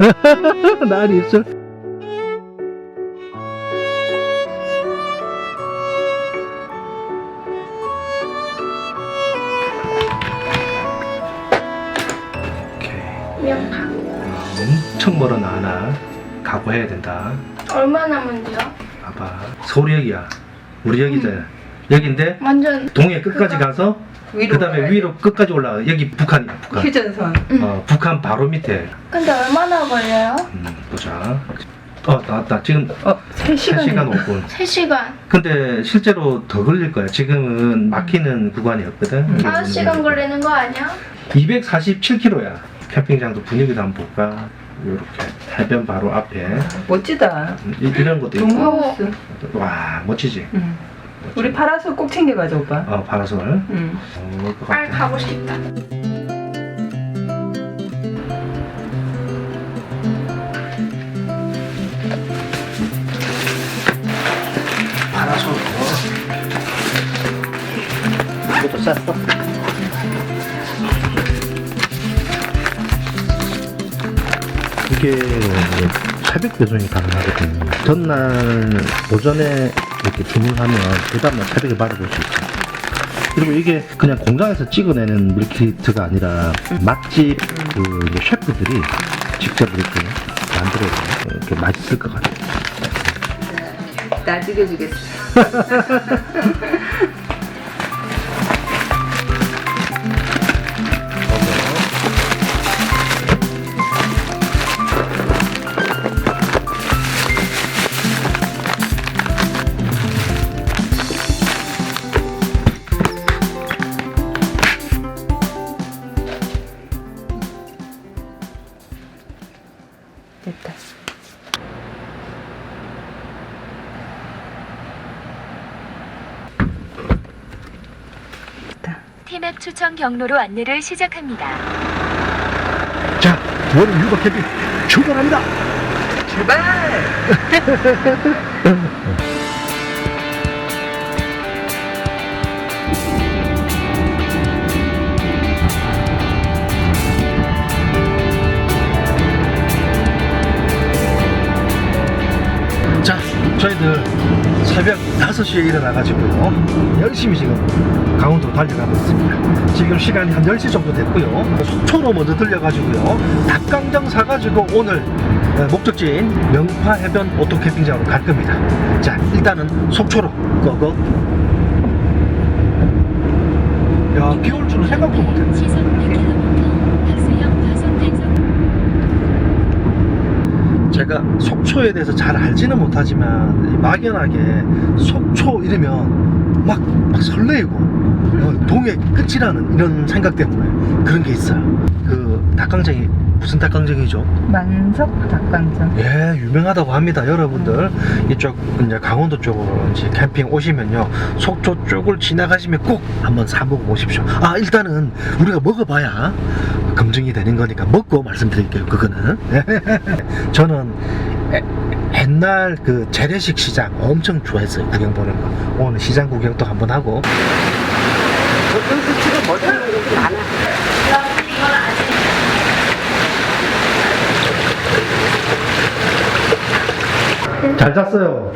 오케이. 명파. 엄청 멀어 나나 각오해야 된다. 얼마나 먼데요? 봐봐. 서울 역이야. 우리 여기잖아. 여기인데 완전 동해 끝까지 그거? 가서 위로 그다음에 가야 위로 끝까지 올라가. 여기 북한이야. 북한. 휴전선. 어, 북한 바로 밑에. 근데 얼마나 걸려요? 음, 보자. 어 나왔다. 지금 어, 3시간. 3시간 5분. 3시간. 근데 실제로 더 걸릴 거야. 지금은 막히는 구간이었거든. 음. 5시간 걸리는 거 아니야? 247km야. 캠핑장도 분위기도 한번 볼까? 이렇게 해변 바로 앞에 멋지다. 음, 이- 이런 것도 있고. 동하우스. 와 멋지지. 응. 우리 파라솔 꼭 챙겨가자, 오빠. 어 파라솔. 응. 어, 올것 빨리 같아. 가고 싶다. 파라솔. 이것도 쌌어. 이게 이제 새벽 배송이 가능하거든요. 전날 오전에 이렇게 주문하면 그 다음날 새벽에 받아볼 수 있어요. 그리고 이게 그냥 공장에서 찍어내는 밀키트가 아니라 맛집 그 셰프들이 직접 이렇게 만들어서 이렇게 맛있을 것 같아요. 나 죽여주겠어. 추천 경로로 안내를 시작합니다. 자, 육아 캠핑 출발합니다. 출발! 6시에 일어나가지고요. 열심히 지금 강원도로 달려가고 있습니다. 지금 시간이 한 10시 정도 됐고요. 속초로 먼저 들려가지고요. 닭강정 사가지고 오늘 어, 목적지인 명파해변 오토캠핑장으로 갈 겁니다. 자, 일단은 속초로 고고. 야, 비 올 줄은 생각도 못했네. 제가 속초에 대해서 잘 알지는 못하지만 이 막연하게 속초 이러면 막, 막 설레이고 어, 동해 끝이라는 이런 생각 때문에 그런 게 있어요. 그 닭강정이 무슨 닭강정이죠? 만석 닭강정. 예, 유명하다고 합니다, 여러분들. 이쪽 이제 강원도 쪽으로 이제 캠핑 오시면요, 속초 쪽을 지나가시면 꼭 한번 사 먹어 보십시오. 아, 일단은 우리가 먹어봐야 검증이 되는 거니까 먹고 말씀드릴게요, 그거는. 저는 에- 옛날 그 재래식 시장 엄청 좋아했어요, 구경 보는 거. 오늘 시장 구경도 한번 하고. 잘 잤어요.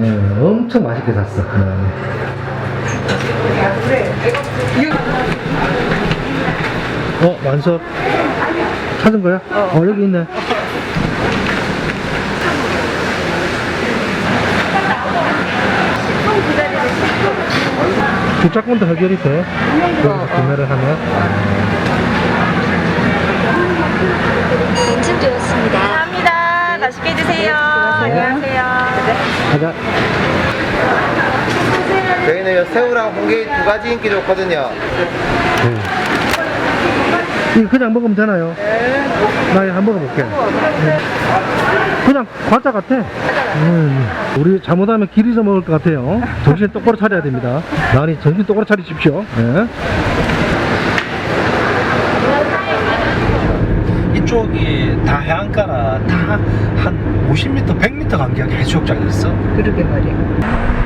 네. 엄청 맛있게 잤어. 어, 만석. 찾은 거야? 어, 여기 있네. 주차권도 해결이 돼. 여기서 구매를 하면. 인증되었습니다. 감사합니다. 맛있게 드세요. 안녕하세요. 가자. 저희는 요 새우랑 홍게 두 가지 인기 좋거든요. 네. 이거 그냥 먹으면 되나요? 나 이거 한번 먹어볼게. 네. 그냥 과자 같아. 음, 우리 잘못하면 길 잊어먹을 것 같아요. 정신 똑바로 차려야 됩니다. 나니 정신 똑바로 차리십시오. 예. 이쪽이 다 해안가라 다 한 50m, 100m 간격의 해수욕장이 있어. 그러게 말이야.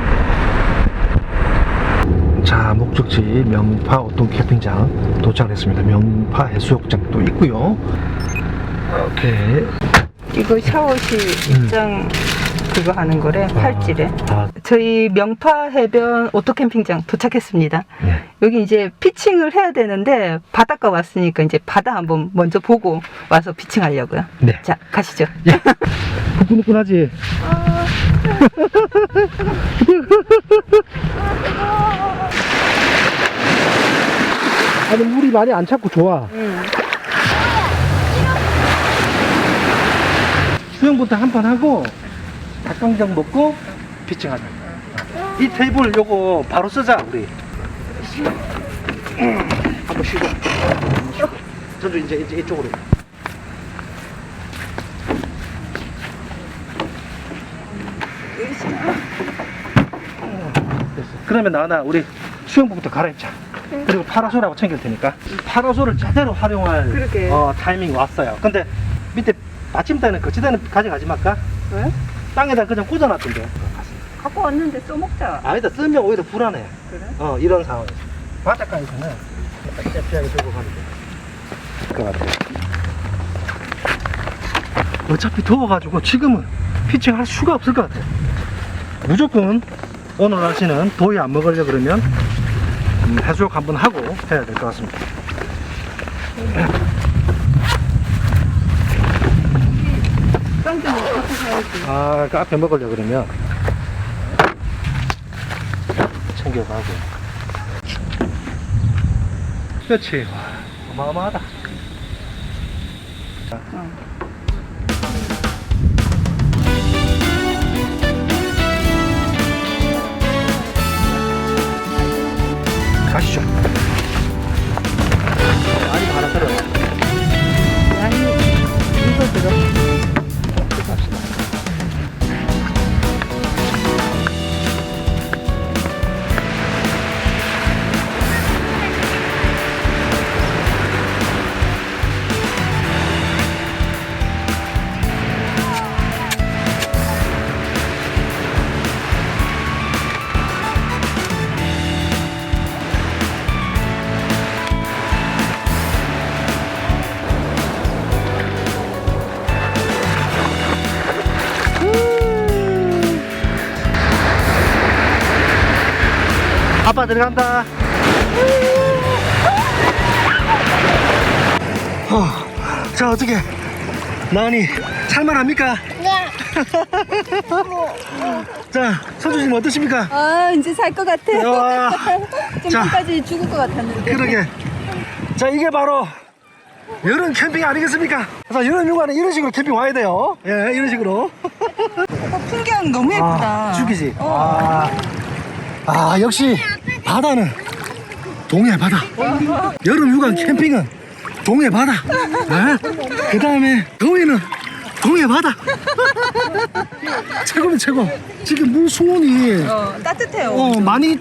자 목적지 명파 오동 캠핑장 도착했습니다 명파 해수욕장도 있고요 오케이. 이거 샤워실 입장 그거 하는 거래 팔찌래. 아, 저희 명파 해변 오토 캠핑장 도착했습니다. 네. 여기 이제 피칭을 해야 되는데 바닷가 왔으니까 이제 바다 한번 먼저 보고 와서 피칭하려고요. 네. 자 가시죠. 후끈후끈하지? 아니 물이 많이 안 찼고 좋아 수영부터 한 판 하고 닭강정 먹고 피칭하자 이 테이블 요거 바로 쓰자 우리 음, 한번 쉬고 저도 이제, 이제 이쪽으로 됐어. 그러면 나나 우리 수영복부터 갈아입자. 그리고 파라솔하고 챙길 테니까 파라솔을 제대로 활용할 그러게. 어, 타이밍이 왔어요. 근데 밑에 받침대는 거치대는 가져가지 말까? 왜? 땅에다 그냥 꽂아놨던데. 갖고 왔는데 써먹자. 아니다 쓰면 오히려 불안해. 그래? 어 이런 상황에서 약간 잽피하게 들고 가면 돼. 것 같아. 어차피 더워가지고 지금은 피칭할 수가 없을 것 같아. 무조건 오늘 날씨는 더위 안 먹으려 그러면 음, 해수욕 한번 하고 해야 될 것 같습니다. 깡좀 갖고 가야지. 아, 카페 먹으려 그러면 챙겨가고. 그렇지. 와, 어마어마하다. 가시죠. 아빠 들어간다. 어, 자 어떻게 나은이 살만합니까? 네. 자 서주님 어떠십니까? 아 이제 살 것 같아. 와, 좀 자. 전까지 죽을 것 같았는데. 그러게. 자 이게 바로 여름 캠핑 아니겠습니까? 그래서 여름 휴가는 이런 식으로 캠핑 와야 돼요. 예, 이런 식으로. 어, 풍경 너무 예쁘다. 아, 죽이지. 어. 아, 아 역시 바다는 동해 바다. 여름 휴가 캠핑은 동해 바다. 그 다음에 더위는 동해 바다. 최고면 최고. 지금 물 수온이 어, 따뜻해요. 어, 많이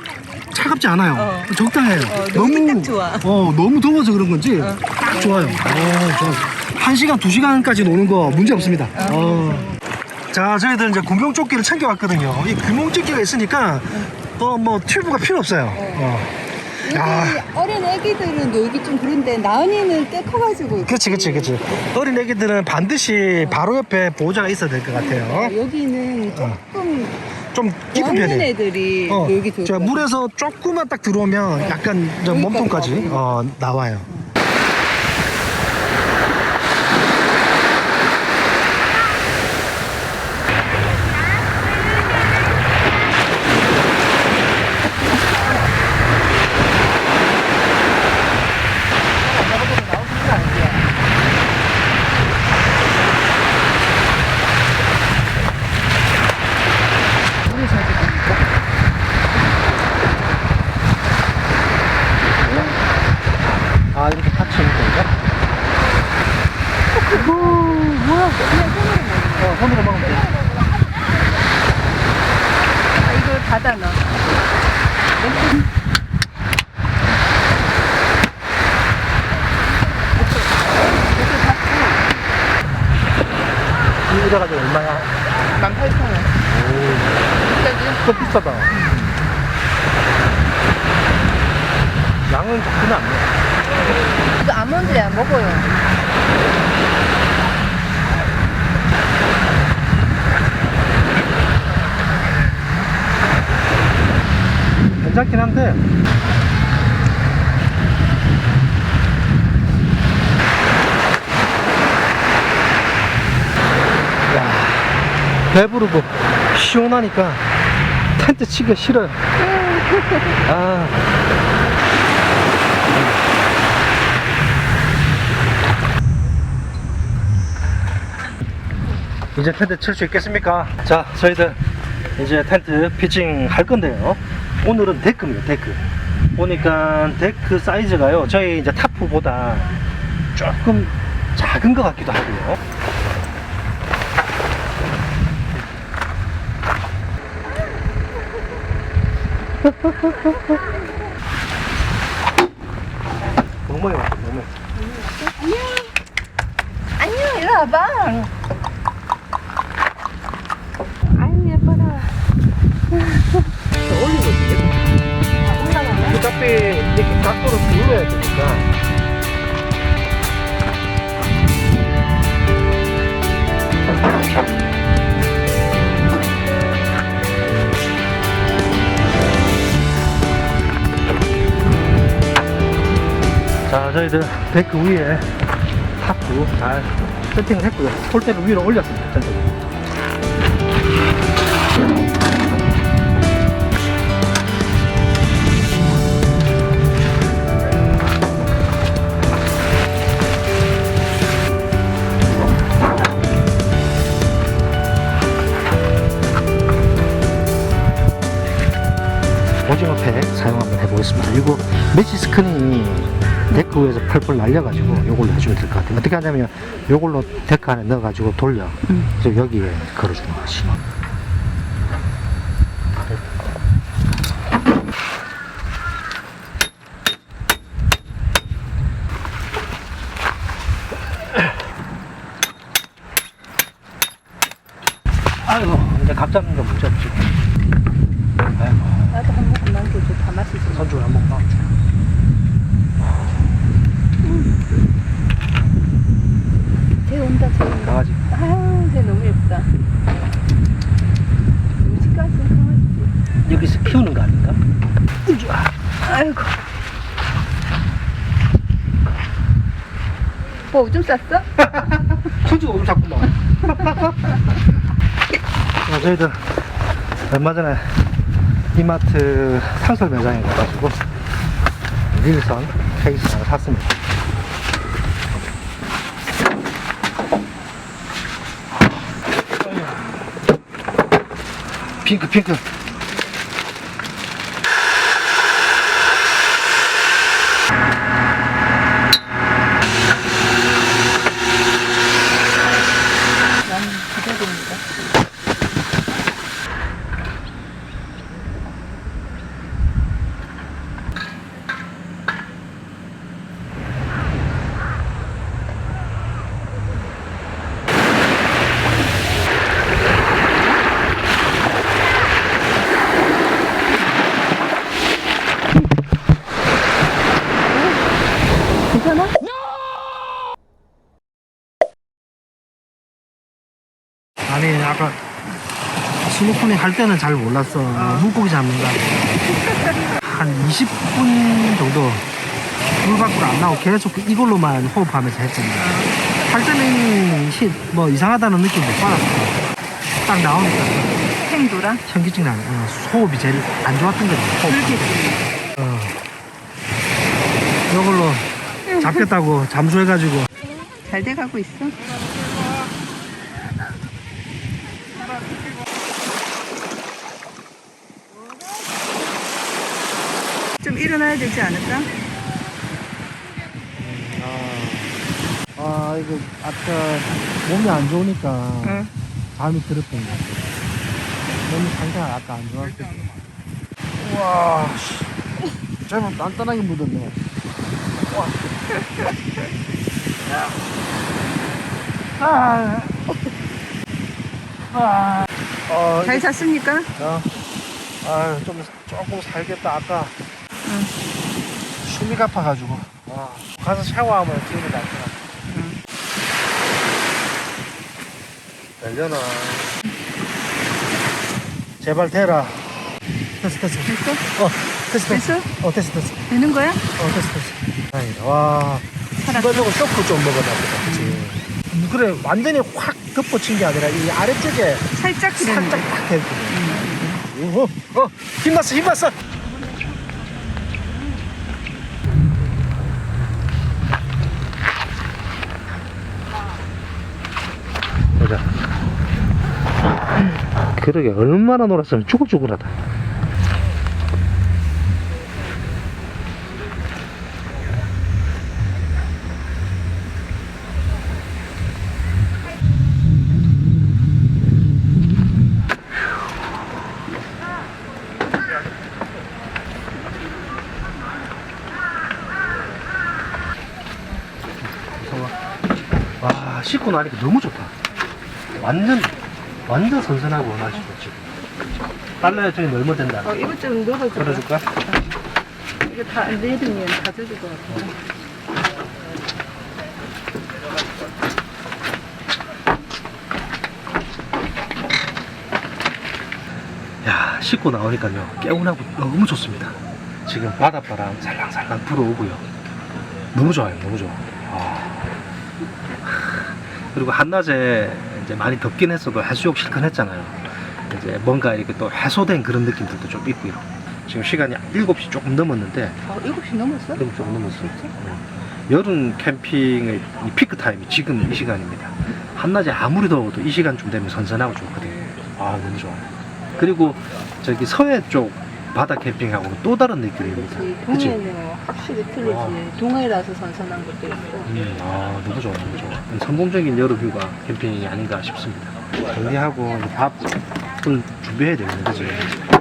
차갑지 않아요. 어. 적당해요. 어, 너무 딱 좋아. 어, 너무 더워서 그런 건지 딱 좋아요. 어, 좋아. 한 시간, 두 시간까지 노는 거 문제 없습니다. 어. 자, 저희들 이제 구명조끼를 챙겨왔거든요. 이 구명조끼가 있으니까 또뭐 튜브가 필요 없어요. 어. 야. 어린 애기들은 놀기 좀 그런데 나은이는 꽤 커가지고. 그치, 그치, 그치. 어린 애기들은 반드시 바로 옆에 보호자가 있어야 될 것 같아요. 여기는 조금 좀 깊은 편이에요. 애들이 어, 놀기 좋을 같아요. 물에서 조금만 딱 들어오면 약간 저 몸통까지. 어, 나와요. 모자 가지고 얼마야? 18,000원. 오. 좀 비싸다. 음. 양은 좋긴 안 않네. 이거 아몬드야, 먹어요. 괜찮긴 한데 배부르고 시원하니까 텐트 치기가 싫어요. 아. 이제 텐트 칠 수 있겠습니까? 자, 저희들 이제 텐트 피칭 할 건데요. 오늘은 데크입니다, 데크. 보니까 데크 사이즈가요, 저희 이제 타프보다 조금 작은 것 같기도 하고요. 너무 많이 왔어, 너무. 안녕, 이리 와봐. 아유, 예뻐라. 올리고 있어요. 어차피 이렇게 각도로 눌러야 되니까. 저희들 데크 위에 탑도 잘 세팅을 했고요. 폴대를 위로 올렸습니다. 전체적으로. 오징어 팩 사용 한번 해보겠습니다. 이거 매치 스크린이 데크 위에서 펄펄 날려가지고 이걸로 해주면 될 것 같아요. 어떻게 하냐면 이걸로 데크 안에 넣어가지고 돌려. 그래서 여기에 걸어주는 것이. 아이고 이제 각 잡는 거 문제 없지. 아이고. 나도 한 모금만 줘줘. 다 마시지. 선줄 한번 봐. 쟤 온다, 쟤 온다. 강아지. 아유, 쟤 너무 예쁘다. 음식까지 강아지지. 여기서 키우는 거 아닌가? 아이고. 뭐 오줌 쌌어? 손주가 오늘 자꾸만. 어, 저희들 얼마 전에 이마트 상설 매장에 가가지고 릴선 케이스 하나 샀습니다. 핑크 핑크 나는 기다립니다. 괜찮아? 아니 아까 스노클링 할 때는 잘 몰랐어 물고기 잡는다 한 20분 정도 물 밖으로 안 나오고 계속 이걸로만 호흡하면서 했잖아 할 때는 히- 뭐 이상하다는 느낌 못 받았어 딱 나오니까 생도라? 현기증 나네 어, 호흡이 제일 안 좋았던 거지 호흡. 어. 이걸로 잡겠다고 잠수해가지고 잘 돼가고 있어. 좀 일어나야 되지 않을까? 아, 아 이거 아까 몸이 안 좋으니까 응. 잠이 들었던 거 몸이 상태가 아까 안 좋았을 때 우와 씨. 제법 단단하게 묻었네 와. 아. 아. 어, 잘 잤습니까? 어. 아, 좀 조금 살겠다. 아까 응. 숨이 가파가지고. 아, 가서 샤워하면 기분이 낫더라. 응. 되려나. 제발 대라. 됐어, 됐어. 됐어? 어, 됐어 됐어? 어 됐어 됐어 되는 거야? 어 됐어 됐어 다행이다 와 순간적으로 쇼크 좀 먹었나 보다 그치 음, 그래 완전히 확 덮어친 게 아니라 이 아래쪽에 살짝 그랬는데. 살짝 딱 해주네 어, 어 힘났어 힘났어 그러게 얼마나 놀았으면 쭈글쭈글하다. 와 씻고 나니까 너무 좋다. 완전 완전 선선하고 날씨 좋지 빨래 저기 넣으면 된다 어, 이것 좀 넣어줘. 걸어줄까? 이거 다안 내리면 다 젖을 것 같아. 야 씻고 나오니까요 개운하고 너무 좋습니다 지금 바닷바람 살랑살랑 불어오고요 너무 좋아요 너무 좋아 아. 그리고 한낮에 이제 많이 덥긴 했어도 해수욕 실컷 했잖아요. 이제 뭔가 이렇게 또 해소된 그런 느낌들도 좀 있고요 지금 시간이 7시 조금 넘었는데. 어, 7시 넘었어? 조금 조금 넘었어요 응. 여름 캠핑의 이 피크 타임이 지금 이 시간입니다. 한낮에 아무리 더워도 이 시간쯤 되면 선선하고 좋거든요. 아 너무 좋아요. 그리고 저기 서해 쪽 바다 캠핑하고는 또 다른 느낌입니다 그치? 동해는 확실히 틀리지. 아. 동해라서 선선한 것도 있고. 음, 아 너무 좋아 너무 좋아 성공적인 여름 휴가 캠핑이 아닌가 싶습니다 정리하고 이제 밥을 준비해야 되겠네 그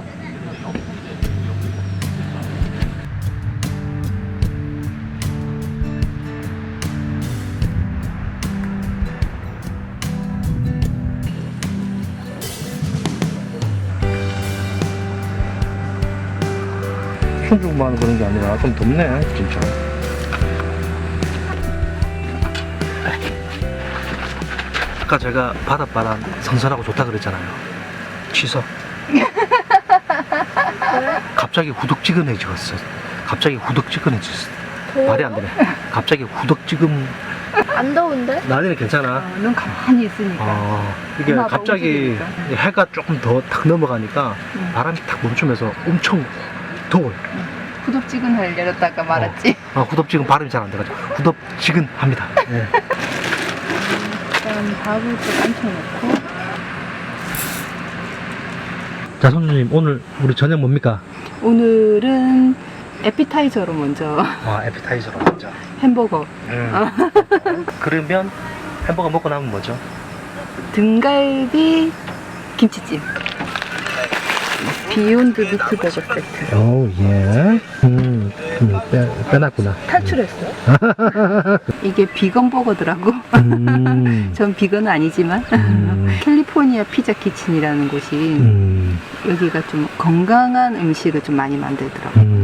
치? 손주만 그런 게 아니라 좀 덥네 진짜 아까 제가 바닷바람 선선하고 좋다 그랬잖아요 취소 갑자기 후덕지근해졌어 갑자기 후덕지근해졌어 말이 안 되네 갑자기 후덕지근 안 더운데? 나는 괜찮아 어, 눈 가만히 있으니까. 어, 이게 갑자기. 해가 조금 더 탁 넘어가니까 음. 바람이 탁 멈추면서 엄청 더워요 후덥지근할 열었다가 말았지. 아, 후덥지근 발음이 잘안 돼가지고 후덥지근 합니다 네. 일단 밥을 좀 앉혀놓고. 자 선주님 오늘 우리 저녁 뭡니까? 오늘은 에피타이저로 먼저 아 에피타이저로 먼저 햄버거. 음. 그러면 햄버거 먹고 나면 뭐죠? 등갈비 김치찜. 비욘드 미트버거 세트. 오 예. 음, 음 빼, 빼놨구나. 탈출했어. 이게 비건 버거더라고. 음. 전 비건은 아니지만 음. 캘리포니아 피자 키친이라는 곳이 음. 여기가 좀 건강한 음식을 좀 많이 만들더라고. 음.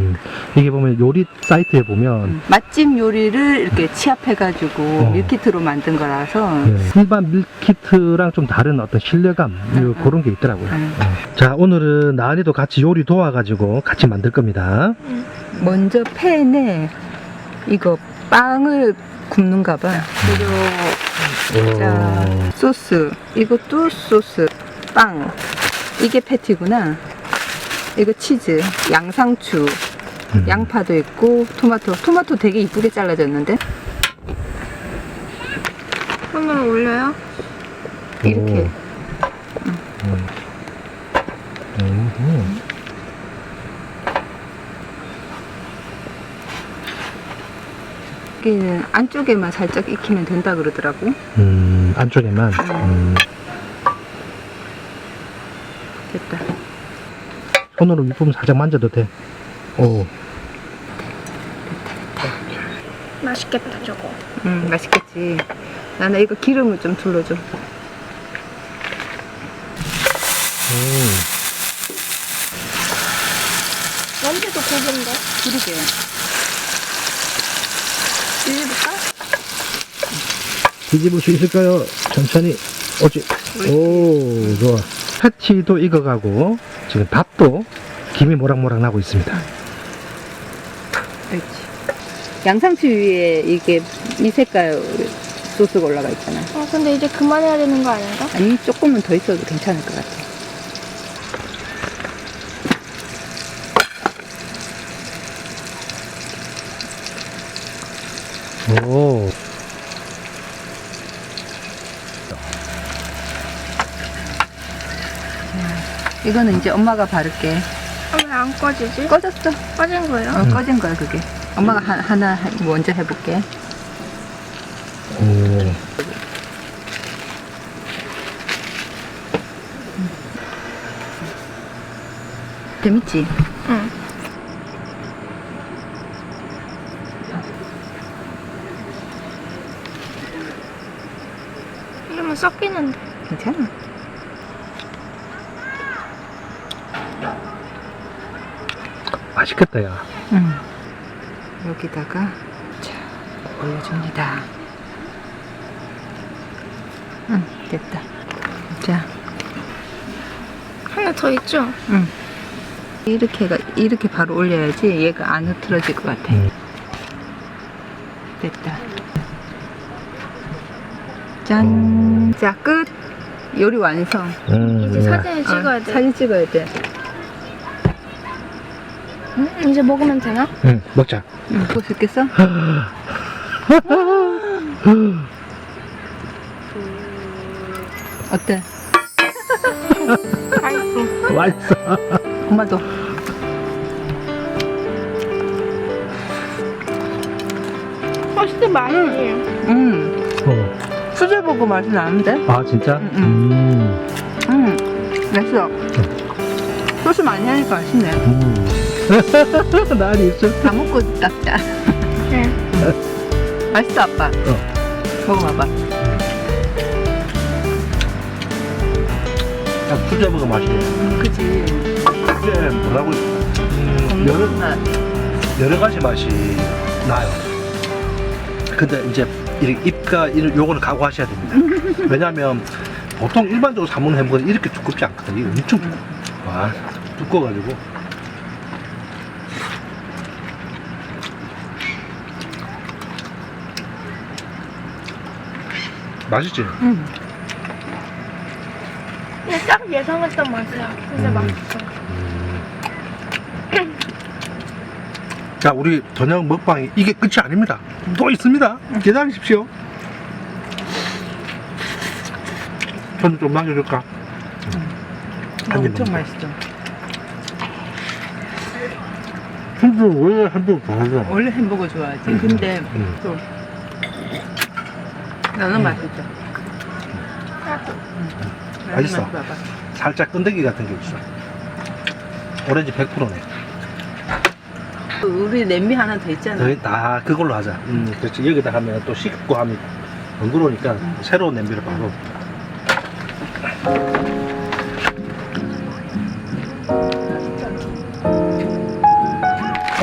이게 보면 요리 사이트에 보면 음, 맛집 요리를 이렇게 취합해가지고 어. 밀키트로 만든 거라서 예, 일반 밀키트랑 좀 다른 어떤 신뢰감 요 그런 게 있더라고요. 음. 어. 자 오늘은 나은이도 같이 요리 도와가지고 같이 만들 겁니다. 먼저 팬에 이거 빵을 굽는가 봐. 그리고 자 소스 이것도 소스 빵 이게 패티구나. 이거 치즈 양상추 음. 양파도 있고 토마토 토마토 되게 이쁘게 잘라졌는데 손으로 올려요? 이렇게 음. 음. 여기는 안쪽에만 살짝 익히면 된다 그러더라고. 음, 안쪽에만. 음. 됐다. 손으로 윗부분 살짝 만져도 돼. 오. 맛있겠다 저거. 음 맛있겠지. 나는 이거 기름을 좀 둘러줘. 음. 냄새도 고기인데? 그러게. 뒤집을까? 뒤집을 수 있을까요? 천천히. 오지. 오, 좋아. 패티도 익어가고, 지금 밥도 김이 모락모락 나고 있습니다. 양상추 위에 이게 이 색깔 소스가 올라가 있잖아. 어, 근데 이제 그만해야 되는 거 아닌가? 아니 조금은 더 있어도 괜찮을 것 같아. 오. 이거는 이제 엄마가 바를게. 안 꺼지지? 꺼졌어. 꺼진 거예요? 어, 꺼진 거야 그게. 엄마가 하, 하나 해- 먼저 해볼게. 오. 재밌지? 응. 이러면 섞이는데. 괜찮아. 맛있겠다, 야. 응. 여기다가 자 올려줍니다. 응 됐다. 자, 하나 더 있죠? 응. 이렇게 가 이렇게 바로 올려야지 얘가 안 흐트러질 것 같아. 음. 됐다. 짠. 자 끝. 요리 완성. 음, 이제 사진을 어, 찍어야 돼. 사진 찍어야 돼. 음, 이제 먹으면 되나? 응, 먹자. 응, 먹고 싶겠어? 어때? 맛있어. 맛있어. 엄마도. 맛있어, 맛이. 음. 어. 수제버거 맛이 나는데? 아, 진짜? 응, 음. 음. 맛있어. 소스 많이 하니까 맛있네. 음. 날이 있어. 다 먹고 닦자. 응. 맛있어, 아빠. 먹어봐봐. 딱 수제버거 맛이네. 그치. 이게 뭐라고, 음, 여러, 맛. 여러 가지 맛이 나요. 근데 이제 이 입가 이- 요거는 각오하셔야 됩니다. 왜냐면 보통 일반적으로 사 먹는 햄버거는 이렇게 두껍지 않거든요. 이게 엄청 두꺼워. 와, 두꺼워가지고. 맛있지? 응. 근데 딱 예상했던 맛이야. 진짜 음. 맛있어. 자, 우리 저녁 먹방이 이게 끝이 아닙니다. 또 있습니다. 기다리십시오. 저는 좀 남겨줄까? 한 입 엄청 먹자. 맛있어. 근데 왜 햄버거 좋아하냐? 원래 햄버거 좋아하지. 근데 음. 또 나는 음. 맛있어. 나도. 나는 맛있어. 맛 봐봐. 살짝 끈데기 같은 게 있어. 오렌지 100%네. 우리 냄비 하나 더 있잖아. 더, 아, 그걸로 하자. 음, 그렇지. 여기다 하면 또 식고 하면 번거로우니까 새로운 냄비를 바로.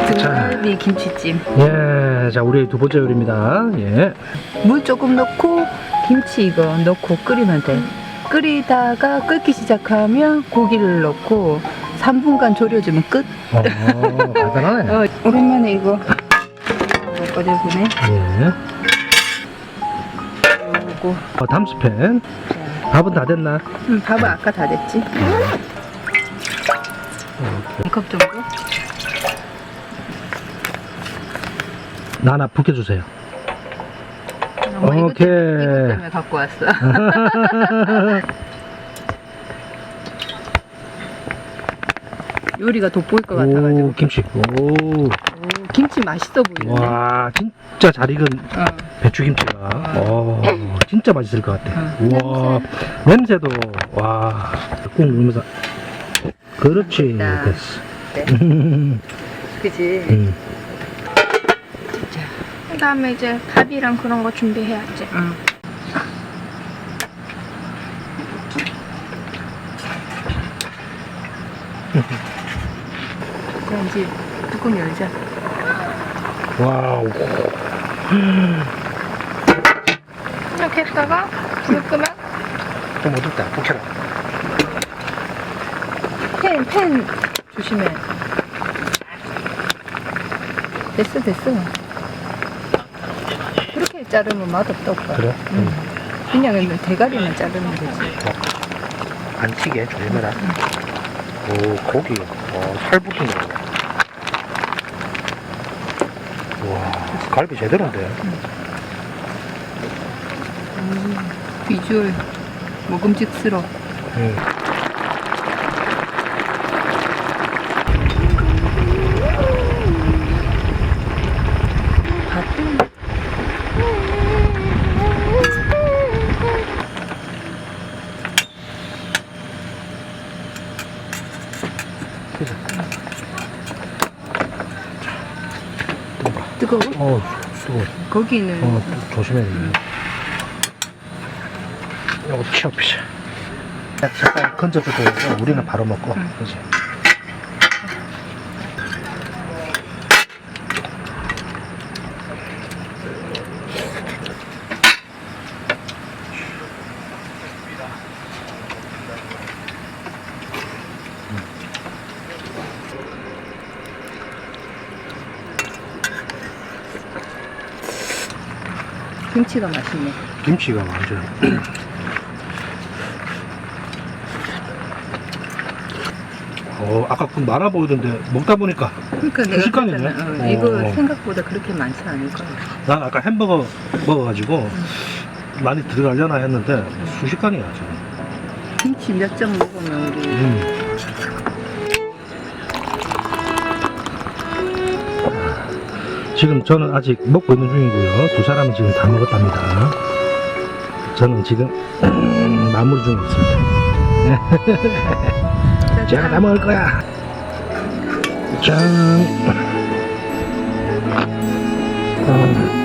등갈비 김치찜. 예, 자, 우리 두 번째 요리입니다. 예. 물 조금 넣고 김치 이거 넣고 끓이면 돼. 끓이다가 끓기 시작하면 고기를 넣고 3분간 졸여주면 끝. 어, 간단하네. 어, 오랜만에 이거 꺼내보네. 예. 어, 담스팬. 밥은 다 됐나? 음, 밥은 아까 다 됐지. 한컵 정도? 나 하나 붓겨주세요. 엄마 이것 오케이. 때문에, 이것 때문에 갖고 왔어. 요리가 돋보일 것 같아가지고. 오, 김치. 오, 오, 김치 맛있어 보이는데. 와, 진짜 잘 익은 어. 배추김치가. 오, 진짜 맛있을 것 같아. 어. 우와, 냄새도, 와, 꾹 누르면서. 그렇지. 됐어. 네. 그지? 음. 그 다음에 이제 밥이랑 그런 거 준비해야지. 응. 자, 이제 뚜껑 열자. 와우. 이렇게 했다가 불 끄면 좀 어둡다. 북해라. 팬, 팬 조심해. 됐어 됐어. 자르면 맛없다 오빠. 그래? 응. 그냥 대가리만 자르면 되지. 안 튀게 조심해라. 오 고기, 어, 살 붙은 거. 와 갈비 제대로인데. 비주얼 먹음직스러. 응. 밥 뜨거워? 어 뜨거. 거기는 어 조심해. 이거 치워피자. 잠깐 건져주고 우리는 바로 먹고. 그지. 김치가 맛있네. 김치가 완전. 어 아까 그 많아 보이던데 먹다 보니까 그러니까 내가 순식간이네. 그랬잖아. 어, 어. 이거 생각보다 그렇게 많지 않을 거야. 난 아까 햄버거 먹어가지고 많이 들어가려나 했는데 순식간이야 지금. 김치 몇 점 먹으면 우리 음. 지금 저는 아직 먹고 있는 중이고요. 두 사람은 지금 다 먹었답니다. 저는 지금 마무리 중에 있습니다. 제가 다 먹을 거야. 짠. 아,